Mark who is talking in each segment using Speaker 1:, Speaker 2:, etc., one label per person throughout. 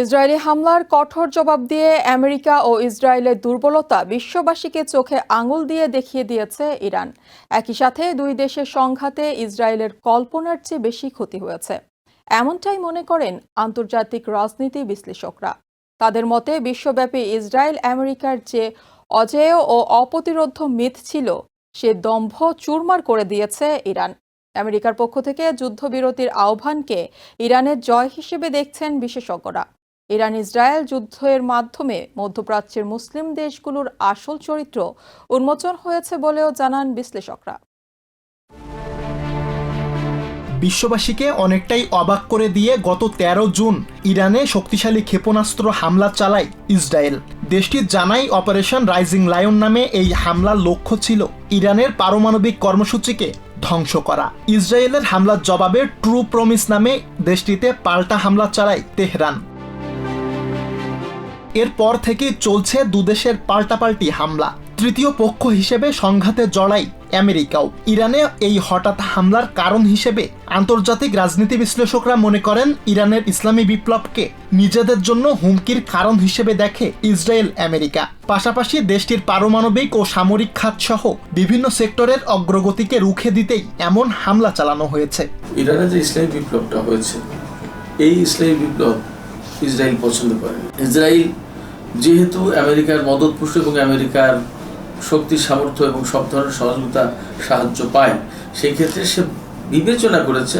Speaker 1: Israeli হামলার কঠোর জবাব দিয়ে আমেরিকা ও ইসরায়েলের দুর্বলতা বিশ্ববাসীকে চোখে আঙুল দিয়ে দেখিয়ে দিয়েছে ইরান। একই সাথে দুই দেশের সংঘাতে ইসরায়েলের কল্পনার চেয়ে বেশি ক্ষতি হয়েছে। এমনটাই মনে করেন আন্তর্জাতিক রাজনীতি বিশ্লেষকরা। তাদের মতে, বিশ্বব্যাপী ইসরায়েল আমেরিকার যে অজেয় ও অপ্রতিরোধ্য মিথ ছিল, সে দম্ভ চুরমার করে দিয়েছে ইরান। আমেরিকার পক্ষ থেকে যুদ্ধবিরতির আহ্বানকে ইরানের জয় হিসেবে দেখছেন বিশেষজ্ঞরা। ইরান ইসরায়েল যুদ্ধের মাধ্যমে মধ্যপ্রাচ্যের মুসলিম দেশগুলোর আসল চরিত্র উন্মোচন হয়েছে বলেও জানান বিশ্লেষকরা।
Speaker 2: বিশ্ববাসীকে অনেকটাই অবাক করে দিয়ে গত ১৩ জুন ইরানে শক্তিশালী ক্ষেপণাস্ত্র হামলা চালায় ইসরায়েল। দেশটির জানাই অপারেশন রাইজিং লায়ন নামে এই হামলার লক্ষ্য ছিল ইরানের পারমাণবিক কর্মসূচিকে ধ্বংস করা। ইসরায়েলের হামলার জবাবে ট্রু প্রমিস নামে দেশটিতে পাল্টা হামলা চালায় তেহরান। এরপর থেকে চলছে দুদেশের পাল্টাপাল্টি হামলা। তৃতীয় পক্ষ হিসেবে সংঘাতে জড়াই আমেরিকাও। ইরানে এই হঠাৎ হামলার কারণ হিসেবে আন্তর্জাতিক রাজনীতি বিশ্লেষকরা মনে করেন ইরানের ইসলামী বিপ্লবকে নিজেদের জন্য হুমকির কারণ হিসেবে দেখে ইসরায়েল আমেরিকা। পাশাপাশি দেশটির পারমাণবিক ও সামরিক খাত সহ বিভিন্ন সেক্টরের অগ্রগতিকে রুখে দিতেই এমন হামলা চালানো হয়েছে।
Speaker 3: ইরানে যে ইসলামী বিপ্লবটা হয়েছে, এই ইসলামী বিপ্লব ইসরায়েল পছন্দ করে ইসরায়েল যেহেতু আমেরিকার মদতপুষ্ট এবং আমেরিকার শক্তি সামর্থ্য এবং সব ধরনের সহযোগিতা সাহায্য পায় সেই ক্ষেত্রে সে বিবেচনা করেছে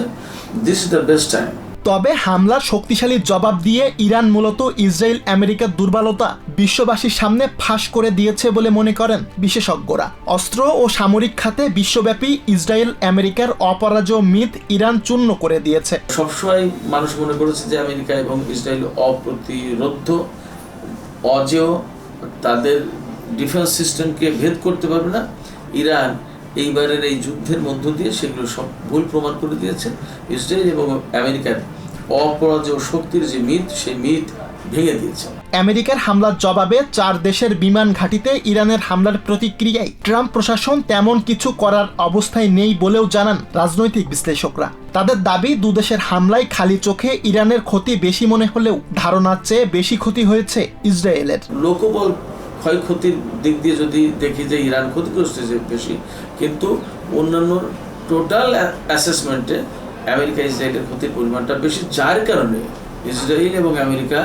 Speaker 3: this is the best time
Speaker 2: তবে হামলার শক্তিশালী জবাব দিয়ে ইরান মূলত ইসরায়েল আমেরিকার দুর্বলতা বিশ্ববাসীর সামনে ফাঁস করে দিয়েছে বলে মনে করেন বিশেষজ্ঞরা। অস্ত্র ও সামরিক খাতে বিশ্বব্যাপী ইসরায়েল আমেরিকার অপরাজয় মিথ ইরান চূর্ণ করে দিয়েছে।
Speaker 3: সবসময় মানুষ মনে করেছে যে আমেরিকা এবং ইসরায়েল অপ্রতিরোধ্য। অজেয় তাদের ডিফেন্স সিস্টেমকে ভেদ করতে পারবে না। ইরান এইবারের এই যুদ্ধের মধ্য দিয়ে সেগুলো সব ভুল প্রমাণ করে দিয়েছে। ইসরায়েল এবং আমেরিকার অপরাজেয় শক্তির যে মিথ, সেই মিথ ভেঙে দিয়েছে।
Speaker 2: আমেরিকার হামলার জবাবে চার দেশের বিমান ঘাঁটিতে ইরানের হামলার প্রতিক্রিয়ায় ট্রাম্প প্রশাসন তেমন কিছু করার অবস্থায় নেই বলেও জানান রাজনৈতিক বিশ্লেষকরা। তাদের দাবি দুদেশের হামলায় খালি চোখে ইরানের ক্ষতি বেশি মনে হলেও ধারণার চেয়ে বেশি ক্ষতি হয়েছে ইসরায়েলের।
Speaker 3: লোকবল ক্ষয়ক্ষতির দিক দিয়ে যদি দেখি যে ইরান ক্ষতিগ্রস্ত হয়েছে বেশি কিন্তু অন্যান্য টোটাল অ্যাসেসমেন্টে আমেরিকা ইসরায়েলের ক্ষতির পরিমাণটা বেশি যার কারণে ইসরায়েল এবং আমেরিকা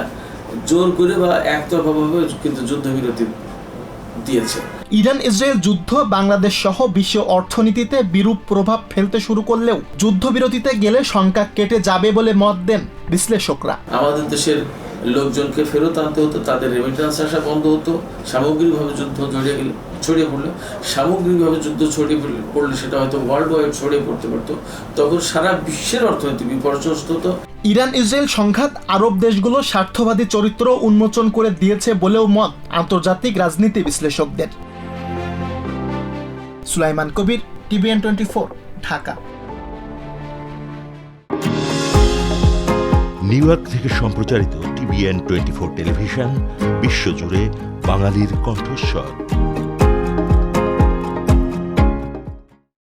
Speaker 3: জোর করে বা একতরফাভাবে কিন্তু যুদ্ধবিরতি দিয়েছে।
Speaker 2: ইরান ইসরায়েল যুদ্ধ বাংলাদেশ সহ বিশ্ব অর্থনীতিতে বিরূপ প্রভাব ফেলতে শুরু করলেও যুদ্ধবিরতিতে গেলে শঙ্কা কেটে যাবে বলে মত দেন বিশ্লেষকরা।
Speaker 3: আমাদের দেশের লোকজনকে ফেরত আনতে হতো তাদের রেমিটেন্স আসা বন্ধ হতো সামগ্রিকভাবে যুদ্ধ জড়িয়ে গেলে ছড়িয়ে পড়লে সামগ্রিকভাবে যুদ্ধ ছড়িয়ে পড়লে- পড়লে সেটা হয়তো ওয়ার্ল্ড ওয়াইড ছড়িয়ে পড়তে পারতো। তখন সারা বিশ্বের অর্থনীতি বিপর্যস্ত হতো।
Speaker 2: ইরান ইসরায়েল সংঘাত আরব দেশগুলো স্বার্থবাদী চরিত্র উন্মোচন করে দিয়েছে বলেও মত আন্তর্জাতিক রাজনীতি বিশ্লেষকদের। Sulaiman Kabir, TVN twenty four, Dhaka.
Speaker 4: New York থেকে সম্প্রচারিত টিভিএন টোয়েন্টি ফোর টেলিভিশন, বিশ্বজুড়ে বাঙালির কণ্ঠস্বর।